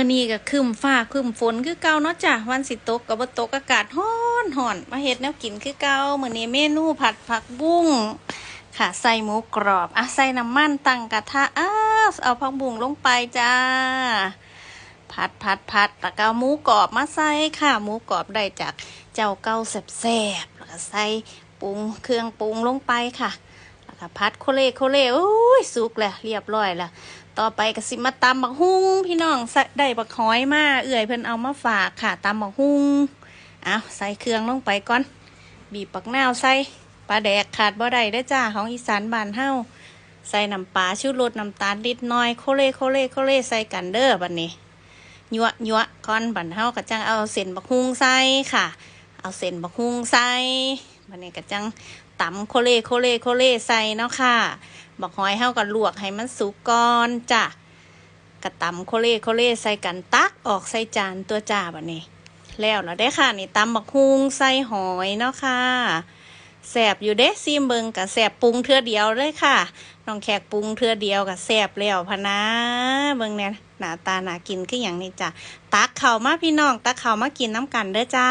มื่อนี้ก็ครึมฟ้าครึมฝนคือเก่าเนาะจ้ะวันสิตกกับบ่ตกอากาศร้อนร้อนมาเฮ็ดแนวกินคือเก่ามื่อนี้เมนูผัดผักบุ้งค่ะใส่หมูกรอบอะใส่น้ำมันตั้งกระทะอ้าเอาผักบุ้งลงไปจ้า ผัดผัดผัดแล้วก็เอาหมูกรอบมาใส่ค่ะหมูกรอบได้จากเจ้าเก้าแซ่บๆแล้วก็ใส่ปรุงเครื่องปรุงลงไปค่ะแล้วก็พัดโคเลโคเลโอ้ยสุกแล้วเรียบร้อยแล้ว ต่อไปก็สิมาตำบักฮุ้งพี่น้องใส่ได้บักหอยมาเอื่อยเพิ่นเอามาฝากค่ะตำบักฮุ้งเอาใส่เครื่องลงไปก่อน บีบปักนาวใส่ปลาแดกขาดบ่ได้เด้จ้าของอีสานบ้านเฮาใส่น้ำปลาชูรสน้ำตาลนิดน่อยโคเลโคเลโคเลใส่กันเด้อบัดนี้ยัวยัวก่อนบันเฮาก็จังเอาเส้นบักฮุ้งใส่ค่ะ เอาเส้นบักฮุ้งใส่บันนี้ก็จังตำโคเลโคเลโคเลใส่เนาะค่ะ บักหอยเฮาก็ลวกให้มันสุกก่อนจ้ะกระตำโคเลโคเลใส่กันตักออกใส่จานตัวจ้าบัดนี้ แล้วแล้วได้ค่ะ นี่ตำบักฮุงใส่หอยเนาะค่ะแสบอยู่เด้ซีมเบิงกับแสบปรุงเทือเดียวเลยค่ะน้องแขกปรุงเทือเดียวกับแสบแล้วพะนะเบิงเนี่ยหน้าตาหนากินคืออย่างนี้จ้ะตักเข่ามาพี่น้องตักเข่ามากินน้ำกันเด้อจ้า